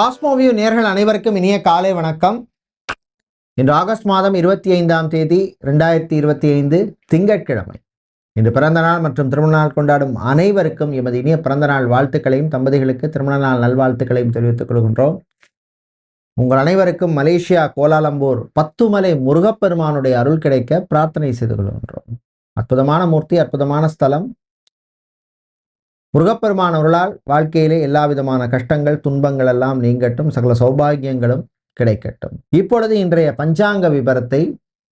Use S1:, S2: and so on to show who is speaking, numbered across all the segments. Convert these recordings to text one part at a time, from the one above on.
S1: Cosmoview நேர்கள் அனைவருக்கும் இனிய காலை வணக்கம். இன்று ஆகஸ்ட் மாதம் இருபத்தி ஐந்தாம் தேதி ரெண்டாயிரத்தி இருபத்தி ஐந்து திங்கட்கிழமை. இன்று பிறந்த நாள் மற்றும் திருமண நாள் கொண்டாடும் அனைவருக்கும் எமது இனிய பிறந்த நாள் வாழ்த்துக்களையும் தம்பதிகளுக்கு திருமண நாள் நல்வாழ்த்துக்களையும் தெரிவித்துக் கொள்கின்றோம். உங்கள் அனைவருக்கும் மலேசியா கோலாலம்பூர் பத்துமலை முருகப்பெருமானுடைய அருள் கிடைக்க பிரார்த்தனை செய்து கொள்கின்றோம். அற்புதமான மூர்த்தி அற்புதமான ஸ்தலம் முருகப்பெருமான் அருளால் வாழ்க்கையிலே எல்லா விதமான கஷ்டங்கள் துன்பங்கள் எல்லாம் நீங்கட்டும் சகல சௌபாகியங்களும் கிடைக்கட்டும். இப்பொழுது இன்றைய பஞ்சாங்க விபரத்தை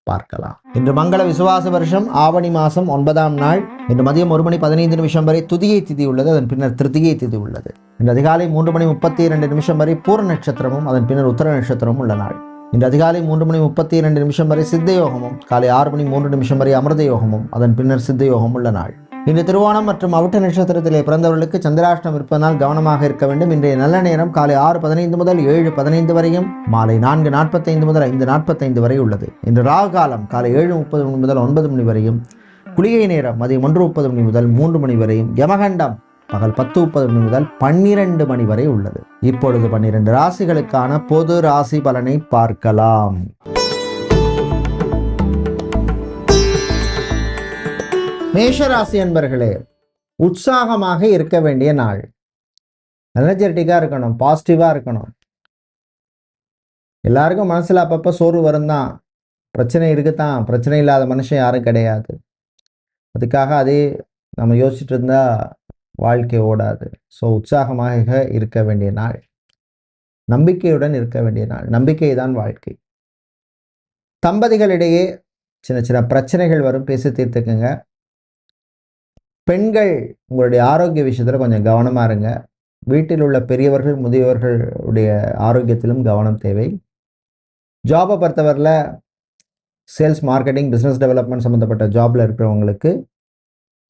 S1: பார்க்கலாம். இன்று மங்கள விசுவாச வருஷம் ஆவணி மாதம் ஒன்பதாம் நாள். இன்று மதியம் ஒரு மணி பதினைந்து நிமிஷம் வரை துதியை திதி உள்ளது அதன் பின்னர் திருதியை திதி உள்ளது. இன்று அதிகாலை மூன்று மணி முப்பத்தி இரண்டு நிமிஷம் வரை பூர்ண நட்சத்திரமும் அதன் பின்னர் உத்தர நட்சத்திரமும் உள்ள நாள். இன்று அதிகாலை மூன்று மணி முப்பத்தி இரண்டு நிமிஷம் வரை சித்த யோகமும் காலை ஆறு மணி மூன்று நிமிஷம் வரை அமிர்த யோகமும் அதன் பின்னர் சித்த யோகம் உள்ள நாள். இன்று திருவோணம் மற்றும் அவிட்ட நட்சத்திரத்திலே பிறந்தவர்களுக்கு சந்திராஷ்டம் இருப்பதனால் கவனமாக இருக்க வேண்டும். இன்றைய நல்ல நேரம் காலை ஆறு பதினைந்து முதல் ஏழு பதினைந்து வரையும் மாலை நான்கு நாற்பத்தைந்து முதல் ஐந்து நாற்பத்தைந்து வரை உள்ளது. இன்று ராகு காலம் காலை ஏழு முப்பது மணி முதல் ஒன்பது மணி வரையும் குளிகை நேரம் மதியம் ஒன்று முப்பது மணி முதல் மூன்று மணி வரையும் யமகண்டம் பகல் பத்து முப்பது மணி முதல் பன்னிரண்டு மணி வரை உள்ளது. இப்பொழுது பன்னிரண்டு ராசிகளுக்கான பொது ராசி பலனை பார்க்கலாம். மேஷராசி அன்பர்களே உற்சாகமாக இருக்க வேண்டிய நாள். எனர்ஜெட்டிக்காக இருக்கணும் பாசிட்டிவாக இருக்கணும். எல்லாருக்கும் மனசில் அப்பப்போ சோறு வரும் தான் பிரச்சனை இருக்குதான். பிரச்சனை இல்லாத மனுஷன் யாரும் கிடையாது. அதுக்காக அதே நம்ம யோசிச்சுட்டு இருந்தால் வாழ்க்கை ஓடாது. ஸோ உற்சாகமாக இருக்க வேண்டிய நாள். நம்பிக்கையுடன் இருக்க வேண்டிய நாள். நம்பிக்கை தான் வாழ்க்கை. தம்பதிகளிடையே சின்ன சின்ன பிரச்சனைகள் வரும். பேசி தீர்த்துக்குங்க. பெண்கள் உங்களுடைய ஆரோக்கிய விஷயத்தில் கொஞ்சம் கவனமாக இருங்க. வீட்டில் உள்ள பெரியவர்கள் முதியவர்களுடைய ஆரோக்கியத்திலும் கவனம் தேவை. ஜாபை பொறுத்தவரையில் சேல்ஸ் மார்க்கெட்டிங் பிஸ்னஸ் டெவலப்மெண்ட் சம்மந்தப்பட்ட ஜாபில் இருக்கிறவங்களுக்கு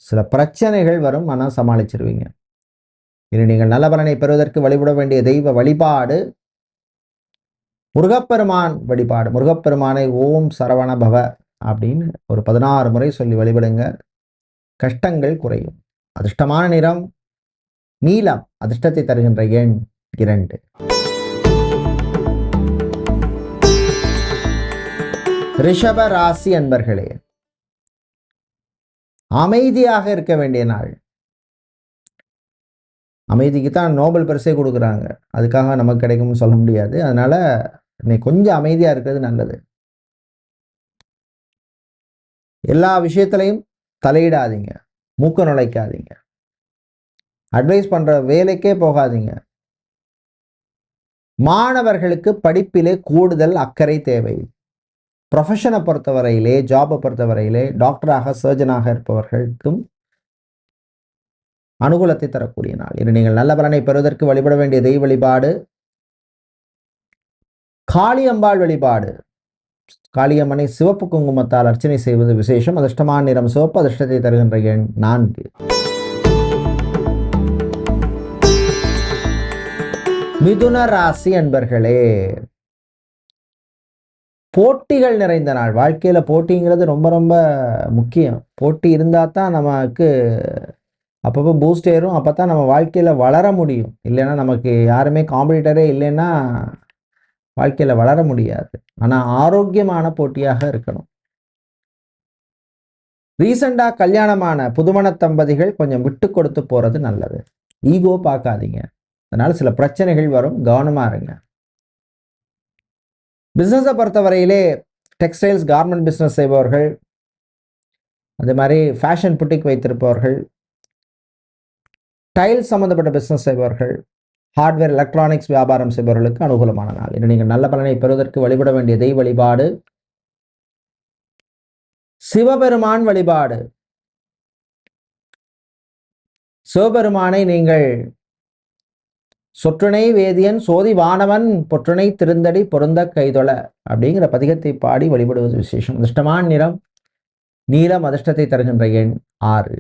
S1: சில பிரச்சனைகள் வரும் ஆனால் சமாளிச்சிருவீங்க. இனி நீங்கள் நல்ல பலனை பெறுவதற்கு வழிபட வேண்டிய தெய்வ வழிபாடு முருகப்பெருமான் வழிபாடு. முருகப்பெருமானை ஓம் சரவண பவ அப்படின்னு ஒரு பதினாறு முறை சொல்லி வழிபடுங்க. கஷ்டங்கள் குறையும். அதிர்ஷ்டமான நிறம் நீலம் அதிர்ஷ்டத்தை தருகின்ற எண் இரண்டு. ரிஷப ராசி அன்பர்களே அமைதியாக இருக்க வேண்டிய நாள். அமைதிக்கு தான் நோபல் பரிசே கொடுக்குறாங்க. அதுக்காக நமக்கு கிடைக்கும்னு சொல்ல முடியாது. அதனால இன்னைக்கு கொஞ்சம் அமைதியா இருக்கிறது நல்லது. எல்லா விஷயத்திலையும் தலையிடாதீங்க. மூக்க நுழைக்காதீங்க. அட்வைஸ் பண்ணுற வேலைக்கே போகாதீங்க. மாணவர்களுக்கு படிப்பிலே கூடுதல் அக்கறை தேவை. ப்ரொஃபஷனை பொறுத்தவரையிலே ஜாபை பொறுத்தவரையிலே டாக்டராக சர்ஜனாக இருப்பவர்களுக்கும் அனுகூலத்தை தரக்கூடிய நாள். இது நீங்கள் நல்ல பலனை பெறுவதற்கு வழிபட வேண்டிய தெய்வ வழிபாடு காளியம்பாள் வழிபாடு. காளியம்மனை சிவப்பு குங்குமத்தால் அர்ச்சனை செய்வது விசேஷம். அதிர்ஷ்டமான நிறம் சிவப்பு அதிர்ஷ்டத்தை தருகின்ற எண் நான்கு. மிதுன ராசி அன்பர்களே போட்டிகள் நிறைந்த நாள். வாழ்க்கையில போட்டிங்கிறது ரொம்ப ரொம்ப முக்கியம். போட்டி இருந்தால் தான் நமக்கு அப்பப்போ பூஸ்ட் ஏறும். அப்போ தான் நம்ம வாழ்க்கையில் வளர முடியும். இல்லைன்னா நமக்கு யாருமே காம்படிட்டரே இல்லைன்னா வாழ்க்கையில் வளர முடியாது. ஆனால் ஆரோக்கியமான போட்டியாக இருக்கணும். ரீசண்டாக கல்யாணமான புதுமண தம்பதிகள் கொஞ்சம் விட்டு கொடுத்து போகிறது நல்லது. ஈகோ பார்க்காதீங்க அதனால் சில பிரச்சனைகள் வரும். கவனமாக இருங்க. பிஸ்னஸை பொறுத்தவரையிலே டெக்ஸ்டைல்ஸ் கார்மெண்ட் பிஸ்னஸ் செய்பவர்கள் அதே மாதிரி ஃபேஷன் புட்டிக் வைத்திருப்பவர்கள் டைல்ஸ் சம்மந்தப்பட்ட பிஸ்னஸ் செய்பவர்கள் ஹார்ட்வேர் எலக்ட்ரானிக்ஸ் வியாபாரம் செய்பவர்களுக்கு அனுகூலமான நாள். இன்று நீங்கள் நல்ல பலனை பெறுவதற்கு வழிபட வேண்டிய தெய்வ வழிபாடு. சிவபெருமான் வழிபாடு. சிவபெருமானை நீங்கள் சொற்றுணை வேதியன் சோதி வானவன் பொற்றுணை திருந்தடி பொருந்த கைதொழ அப்படிங்கிற பதிகத்தை பாடி வழிபடுவது விசேஷம். அதிர்ஷ்டமான நிறம் நீலம் அதிர்ஷ்டத்தை தருகின்ற எண் ஆறு.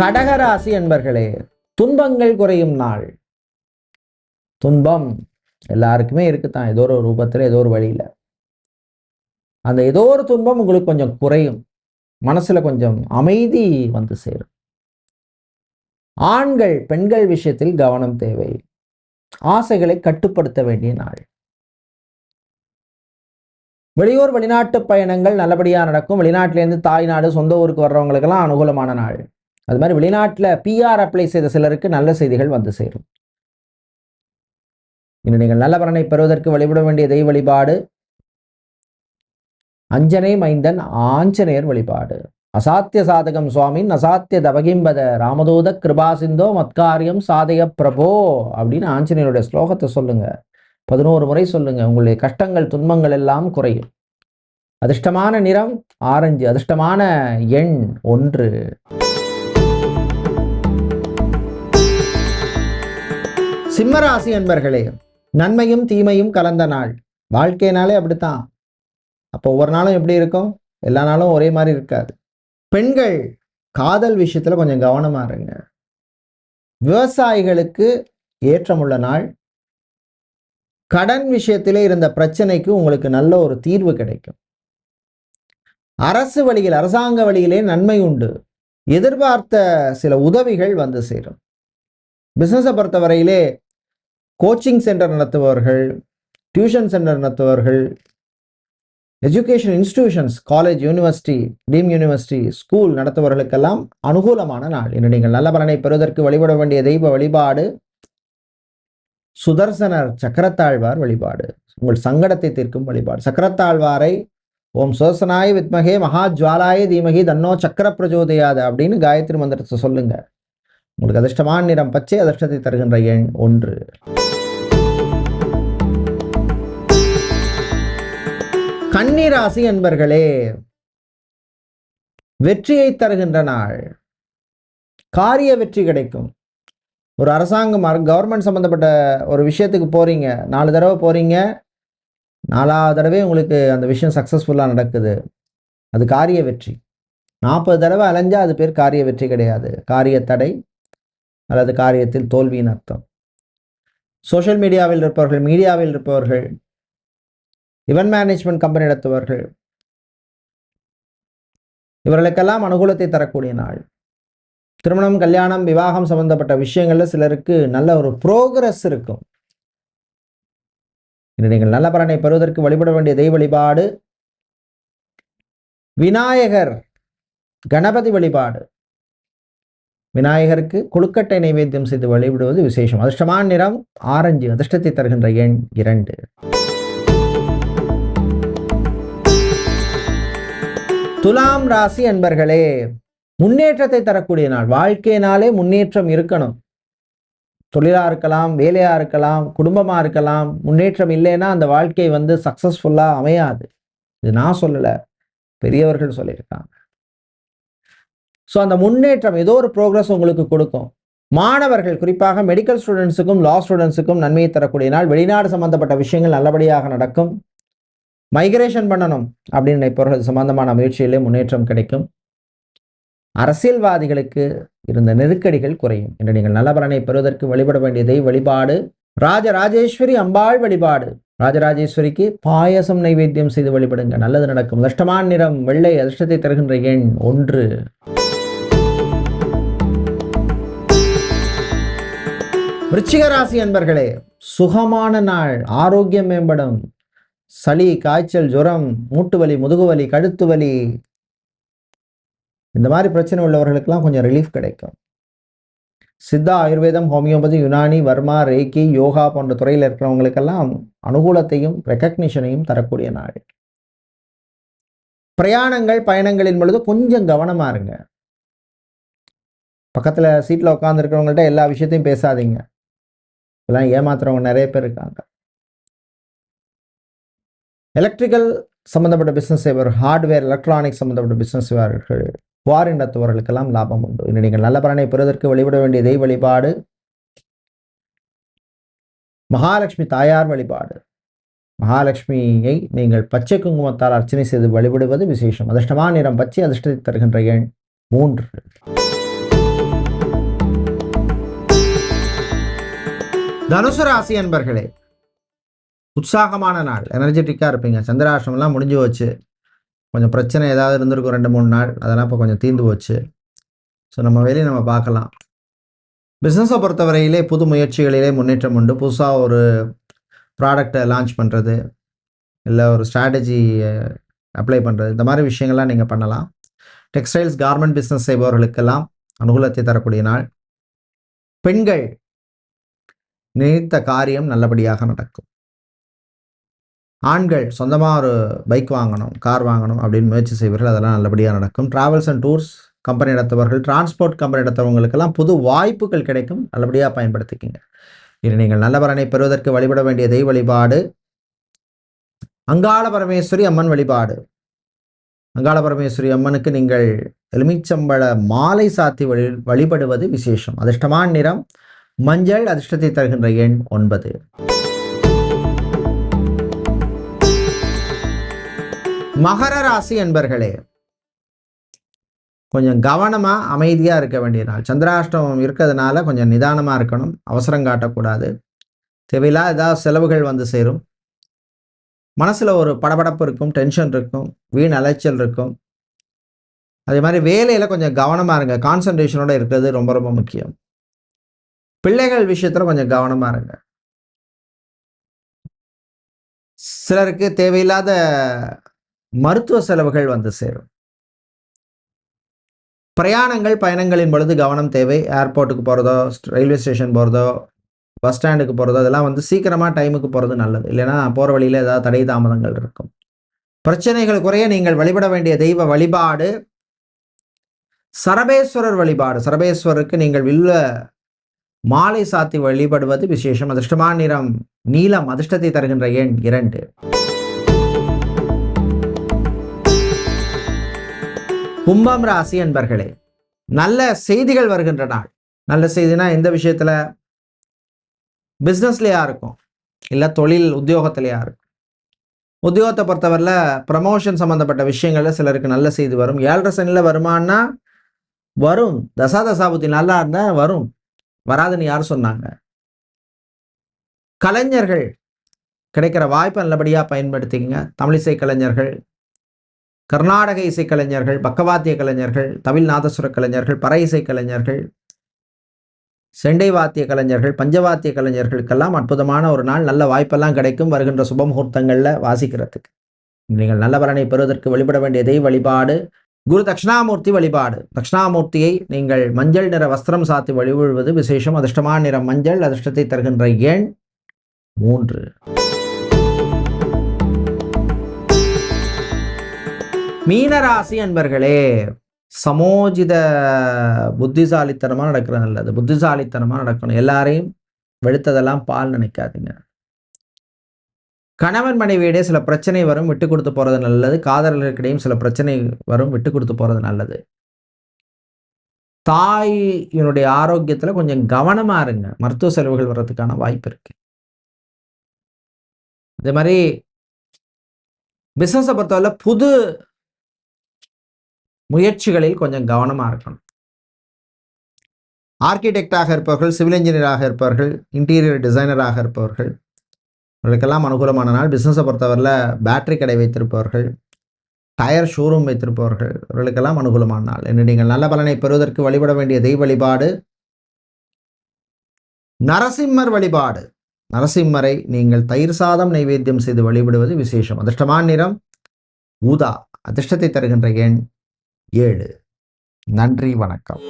S1: கடகராசி என்பர்களே துன்பங்கள் குறையும் நாள். துன்பம் எல்லாருக்குமே இருக்குதான். ஏதோ ஒரு ரூபத்தில் ஏதோ ஒரு வழியில். அந்த ஏதோ ஒரு துன்பம் உங்களுக்கு கொஞ்சம் குறையும். மனசுல கொஞ்சம் அமைதி வந்து சேரும். ஆண்கள் பெண்கள் விஷயத்தில் கவனம் தேவை. ஆசைகளை கட்டுப்படுத்த வேண்டிய நாள். வெளியூர் வெளிநாட்டு பயணங்கள் நல்லபடியாக நடக்கும். வெளிநாட்டிலேருந்து தாய்நாடு சொந்த ஊருக்கு வர்றவங்களுக்கெல்லாம் அனுகூலமான நாள். அது மாதிரி வெளிநாட்டில் பிஆர் அப்ளை செய்த சிலருக்கு நல்ல செய்திகள் வந்து சேரும். இன்று நீங்கள் நல்ல பலனை பெறுவதற்கு வழிபட வேண்டிய தெய்வ வழிபாடு. அஞ்சனை மைந்தன் ஆஞ்சநேயர் வழிபாடு. அசாத்திய சாதகம் சுவாமின் அசாத்திய தவகிம்பத ராமதூத கிருபாசிந்தோ மத்காரியம் சாதய பிரபோ அப்படின்னு ஆஞ்சநேயருடைய ஸ்லோகத்தை சொல்லுங்க. பதினோரு முறை சொல்லுங்க. உங்களுடைய கஷ்டங்கள் துன்பங்கள் எல்லாம் குறையும். அதிர்ஷ்டமான நிறம் ஆரஞ்சு அதிர்ஷ்டமான எண் ஒன்று. சிம்மராசி அன்பர்களே நன்மையும் தீமையும் கலந்த நாள். வாழ்க்கைனாலே அப்படித்தான். அப்போ ஒவ்வொரு நாளும் எப்படி இருக்கும்? எல்லா நாளும் ஒரே மாதிரி இருக்காது. பெண்கள் காதல் விஷயத்துல கொஞ்சம் கவனமாக இருங்க. விவசாயிகளுக்கு ஏற்றமுள்ள நாள். கடன் விஷயத்திலே இருந்த பிரச்சனைக்கு உங்களுக்கு நல்ல ஒரு தீர்வு கிடைக்கும். அரசு வழியில் அரசாங்க வழியிலே நன்மை உண்டு. எதிர்பார்த்த சில உதவிகள் வந்து சேரும். பிஸ்னஸை பொறுத்தவரையிலே கோச்சிங் சென்டர் நடத்துபவர்கள் tuition centre நடத்துபவர்கள் education institutions college university deemed university school நடத்துபவர்களுக்கெல்லாம் அனுகூலமான நாள் இன்று. நீங்கள் நல்ல பலனை பெறுவதற்கு வழிபட வேண்டிய தெய்வ வழிபாடு சுதர்சனர் சக்கரத்தாழ்வார் வழிபாடு உங்கள் சங்கடத்தை தீர்க்கும் வழிபாடு. சக்கரத்தாழ்வாரை ஓம் சுதர்சனாய வித்மகே மகா ஜுவாலாய தீமகி தன்னோ சக்கர பிரஜோதயாத அப்படின்னு காயத்ரி மந்திரத்தை சொல்லுங்கள் உங்களுக்கு அதிர்ஷ்டமான நிறம் பச்சை அதிர்ஷ்டத்தை தருகின்ற எண் ஒன்று. கன்னிராசி என்பர்களே வெற்றியை தருகின்ற நாள். காரிய வெற்றி கிடைக்கும். ஒரு அரசாங்கம் கவர்மெண்ட் சம்மந்தப்பட்ட ஒரு விஷயத்துக்கு போகிறீங்க நாலு தடவை போகிறீங்க நாலாவது தடவை உங்களுக்கு அந்த விஷயம் சக்ஸஸ்ஃபுல்லாக நடக்குது. அது காரிய வெற்றி. நாற்பது தடவை அலைஞ்சால் அது பேர் காரிய வெற்றி கிடையாது. காரிய தடை. அல்லது காரியத்தில் தோல்வியின் அர்த்தம். சோஷியல் மீடியாவில் இருப்பவர்கள் மீடியாவில் இருப்பவர்கள் இவன் மேனேஜ்மெண்ட் கம்பெனி நடத்துபவர்கள் இவர்களுக்கெல்லாம் அனுகூலத்தை தரக்கூடிய நாள். திருமணம் கல்யாணம் விவாகம் சம்பந்தப்பட்ட விஷயங்களில் சிலருக்கு நல்ல ஒரு ப்ரோக்ரஸ் இருக்கும். இன்று நீங்கள் நல்ல பலனை பெறுவதற்கு வழிபட வேண்டிய தெய்வ வழிபாடு விநாயகர் கணபதி வழிபாடு. விநாயகருக்கு கொழுக்கட்டை நைவேத்தியம் செய்து வழிபடுவது விசேஷம். அதிர்ஷ்டமான நிறம் ஆரஞ்சு. அதிர்ஷ்டத்தை தருகின்ற எண் இரண்டு. துலாம் ராசி அன்பர்களே முன்னேற்றத்தை தரக்கூடிய நாள். வாழ்க்கையினாலே முன்னேற்றம் இருக்கணும். தொழிலா இருக்கலாம் வேலையா இருக்கலாம் குடும்பமா இருக்கலாம் முன்னேற்றம் இல்லைன்னா அந்த வாழ்க்கை வந்து சக்சஸ்ஃபுல்லா அமையாது. இது நான் சொல்லலை பெரியவர்கள் சொல்லியிருக்காங்க. ஸோ அந்த முன்னேற்றம் ஏதோ ஒரு ப்ரோக்ரஸ் உங்களுக்கு கொடுக்கும். மாணவர்கள் குறிப்பாக மெடிக்கல் ஸ்டூடெண்ட்ஸுக்கும் லா ஸ்டூடெண்ட்ஸுக்கும் நன்மையை தரக்கூடிய நாள் வெளிநாடு சம்பந்தப்பட்ட விஷயங்கள் நல்லபடியாக நடக்கும். மைக்ரேஷன் பண்ணணும் அப்படின்னு நினைப்பவர்கள் சம்பந்தமான முயற்சியிலே முன்னேற்றம் கிடைக்கும். அரசியல்வாதிகளுக்கு இருந்த நெருக்கடிகள் குறையும். என்று நீங்கள் நல்ல பலனை பெறுவதற்கு வழிபட வேண்டியதை வழிபாடு. ராஜராஜேஸ்வரி அம்பாள் வழிபாடு. ராஜராஜேஸ்வரிக்கு பாயசம் நைவேத்தியம் செய்து வழிபடுங்க நல்லது நடக்கும். அதிர்ஷ்டமான நிறம் வெள்ளை அதிர்ஷ்டத்தை தருகின்ற எண் ஒன்று. விருச்சிக ராசி அன்பர்களே சுகமான நாள் ஆரோக்கியம் மேம்படும். சளி காய்ச்சல் ஜுரம் மூட்டு வலி முதுகு வலி கழுத்து வலி. இந்த மாதிரி பிரச்சனை உள்ளவர்களுக்கெல்லாம் கொஞ்சம் ரிலீஃப் கிடைக்கும். சித்தா ஆயுர்வேதம் ஹோமியோபதி யுனானி வர்மா ரேக்கி யோகா போன்ற துறையில் இருக்கிறவங்களுக்கெல்லாம் அனுகூலத்தையும் ரெக்கக்னிஷனையும் தரக்கூடிய நாள். பிரயாணங்கள் பயணங்களின் பொழுது கொஞ்சம் கவனமா இருங்க. பக்கத்தில் சீட்டில் உட்காந்துருக்கிறவங்கள்ட்ட எல்லா விஷயத்தையும் பேசாதீங்க. இதெல்லாம் ஏமாத்துறவங்க நிறைய பேர் இருக்காங்க. எலக்ட்ரிக்கல் சம்மந்தப்பட்ட பிஸ்னஸ் செய்வர் ஹார்ட்வேர் எலக்ட்ரானிக்ஸ் சம்மந்தப்பட்ட பிஸ்னஸ் செய்வார்கள் குவாரண்டத்துவர்களுக்கெல்லாம் லாபம் உண்டு. இன்று நீங்கள் நல்ல பலனை பெறுவதற்கு வழிபட வேண்டிய தெய்வ வழிபாடு மகாலட்சுமி தாயார் வழிபாடு. மகாலட்சுமியை நீங்கள் பச்சை குங்குமத்தால் அர்ச்சனை செய்து வழிபடுவது விசேஷம். அதிர்ஷ்டமான நிறம் பச்சை அதிர்ஷ்டத்தை தருகின்ற எண் மூன்று. தனுசு ராசி அன்பர்களே உற்சாகமான நாள். எனர்ஜெட்டிக்காக இருப்பீங்க. சந்திராசிரமெல்லாம் முடிஞ்சு போச்சு. கொஞ்சம் பிரச்சனை ஏதாவது இருந்திருக்கும் ரெண்டு மூணு நாள். அதெல்லாம் இப்போ கொஞ்சம் தீர்ந்து போச்சு. ஸோ நம்ம வேலையை நம்ம பார்க்கலாம். பிஸ்னஸை பொறுத்தவரையிலே புது முயற்சிகளிலே முன்னேற்றம் உண்டு. புதுசாக ஒரு ப்ராடக்டை லான்ச் பண்ணுறது இல்லை ஒரு ஸ்ட்ராட்டஜி அப்ளை பண்ணுறது இந்த மாதிரி விஷயங்கள்லாம் நீங்கள் பண்ணலாம். டெக்ஸ்டைல்ஸ் கார்மெண்ட் பிஸ்னஸ் செய்பவர்களுக்கெல்லாம் அனுகூலத்தை தரக்கூடிய நாள். பெண்கள் நினைத்த காரியம் நல்லபடியாக நடக்கும். ஆண்கள் சொந்தமாக ஒரு பைக் வாங்கணும் கார் வாங்கணும் அப்படின்னு முயற்சி செய்வர்கள் அதெல்லாம் நல்லபடியாக நடக்கும். ட்ராவல்ஸ் அண்ட் டூர்ஸ் கம்பெனி நடத்துபவர்கள் டிரான்ஸ்போர்ட் கம்பெனி நடத்துவவங்களுக்கெல்லாம் புது வாய்ப்புகள் கிடைக்கும். நல்லபடியாக பயன்படுத்திக்கிங்க. இனி நீங்கள் நல்ல பலனை பெறுவதற்கு வழிபட வேண்டிய தெய்வ வழிபாடு அங்காள பரமேஸ்வரி அம்மன் வழிபாடு. அங்காள பரமேஸ்வரி அம்மனுக்கு நீங்கள் எலுமிச்சம்பழ மாலை சாத்தி வழி வழிபடுவது விசேஷம். அதிர்ஷ்டமான நிறம் மஞ்சள் அதிர்ஷ்டத்தை தருகின்ற எண் ஒன்பது. மகர ராசி என்பர்களே கொஞ்சம் கவனமாக அமைதியாக இருக்க வேண்டிய நாள். சந்திராஷ்டமம் இருக்கிறதுனால கொஞ்சம் நிதானமாக இருக்கணும். அவசரம் காட்டக்கூடாது. தேவையில்லா ஏதாவது செலவுகள் வந்து சேரும். மனசில் ஒரு படபடப்பு இருக்கும் டென்ஷன் இருக்கும் வீண் அலைச்சல் இருக்கும். அதே மாதிரி வேலையில் கொஞ்சம் கவனமாக இருங்க. கான்சன்ட்ரேஷனோட இருக்கிறது ரொம்ப ரொம்ப முக்கியம். பிள்ளைகள் விஷயத்தில் கொஞ்சம் கவனமா இருங்க. சிலருக்கு தேவையில்லாத மருத்துவ செலவுகள் வந்து சேரும். பிரயாணங்கள் பயணங்களின் பொழுது கவனம் தேவை. ஏர்போர்ட்டுக்கு போகிறதோ ரயில்வே ஸ்டேஷன் போகிறதோ பஸ் ஸ்டாண்டுக்கு போகிறதோ அதெல்லாம் வந்து சீக்கிரமாக டைமுக்கு போகிறது நல்லது. இல்லைன்னா போகிற வழியில் ஏதாவது தடை தாமதங்கள் இருக்கும். பிரச்சனைகள் குறைய நீங்கள் வழிபட வேண்டிய தெய்வ வழிபாடு சரபேஸ்வரர் வழிபாடு. சரபேஸ்வரருக்கு நீங்கள் வில்ல மாலை சாத்தி வழிபடுவது விசேஷம். அதிர்ஷ்டமான நிறம் நீலம் அதிர்ஷ்டத்தை தருகின்ற எண் இரண்டு. கும்பம் ராசி என்பர்களே நல்ல செய்திகள் வருகின்ற நாள். நல்ல செய்தினா எந்த விஷயத்துல? பிஸ்னஸ்லையா இருக்கும். இல்லை தொழில் உத்தியோகத்திலையா இருக்கும். உத்தியோகத்தை பொறுத்தவரையில் ப்ரமோஷன் சம்மந்தப்பட்ட விஷயங்களில் சிலருக்கு நல்ல செய்தி வரும். ஏழரை சனியில் வருமானா? வரும். தசா தசாபுத்தி நல்லா இருந்தால் வரும். வராதுன்னு யார் சொன்னாங்க? கலைஞர்கள். கிடைக்கிற வாய்ப்பை நல்லபடியாக பயன்படுத்திக்கங்க. தமிழிசை கலைஞர்கள் கர்நாடக இசைக்கலைஞர்கள் பக்கவாத்திய கலைஞர்கள் தமிழ் நாதசுர கலைஞர்கள் பற இசை கலைஞர்கள் செண்டை வாத்திய கலைஞர்கள் பஞ்சவாத்திய கலைஞர்களுக்கெல்லாம் அற்புதமான ஒரு நாள் நல்ல வாய்ப்பெல்லாம் கிடைக்கும் வருகின்ற சுப முகூர்த்தங்களில் வாசிக்கிறதுக்கு. நீங்கள் நல்ல பலனை பெறுவதற்கு வழிபட வேண்டிய தெய்வ வழிபாடு குரு தட்சிணாமூர்த்தி வழிபாடு. தட்சிணாமூர்த்தியை நீங்கள் மஞ்சள் நிற வஸ்திரம் சாத்தி வழிபடுவது விசேஷம். அதிர்ஷ்டமான நிறம் மஞ்சள் அதிர்ஷ்டத்தை தருகின்ற எண் மூன்று. மீனராசி அன்பர்களே சமோஜித புத்திசாலித்தனமாக நடக்கிறது நல்லது. புத்திசாலித்தனமாக நடக்கணும். எல்லாரையும் வெளுத்ததெல்லாம் பால் நினைக்காதீங்க. கணவன் மனைவியிடையே சில பிரச்சனை வரும் விட்டு கொடுத்து போகிறது நல்லது. காதலர்களுக்கிடையும் சில பிரச்சனை வரும் விட்டு கொடுத்து போகிறது நல்லது. தாயினுடைய ஆரோக்கியத்தில் கொஞ்சம் கவனமாக இருங்க. மருத்துவ செலவுகள் வர்றதுக்கான வாய்ப்பு இருக்கு. அதே மாதிரி பிஸ்னஸை பொறுத்தவரை புது முயற்சிகளில் கொஞ்சம் கவனமாக இருக்கணும். ஆர்கிடெக்டாக இருப்பவர்கள் சிவில் இன்ஜினியராக இருப்பவர்கள் இன்டீரியர் டிசைனராக இருப்பவர்கள் இவர்களுக்கெல்லாம் அனுகூலமான நாள். பிஸ்னஸை பொறுத்தவரையில் பேட்டரி கடை வைத்திருப்பவர்கள் டயர் ஷோரூம் வைத்திருப்பவர்கள் இவர்களுக்கெல்லாம் அனுகூலமான நாள். என்று நீங்கள் நல்ல பலனை பெறுவதற்கு வழிபட வேண்டிய தெய்வ வழிபாடு நரசிம்மர் வழிபாடு. நரசிம்மரை நீங்கள் தயிர் சாதம் நைவேத்தியம் செய்து வழிபடுவது விசேஷம். அதிர்ஷ்டமான நிறம் ஊதா. அதிர்ஷ்டத்தை தருகின்ற எண் ஏழு. நன்றி வணக்கம்.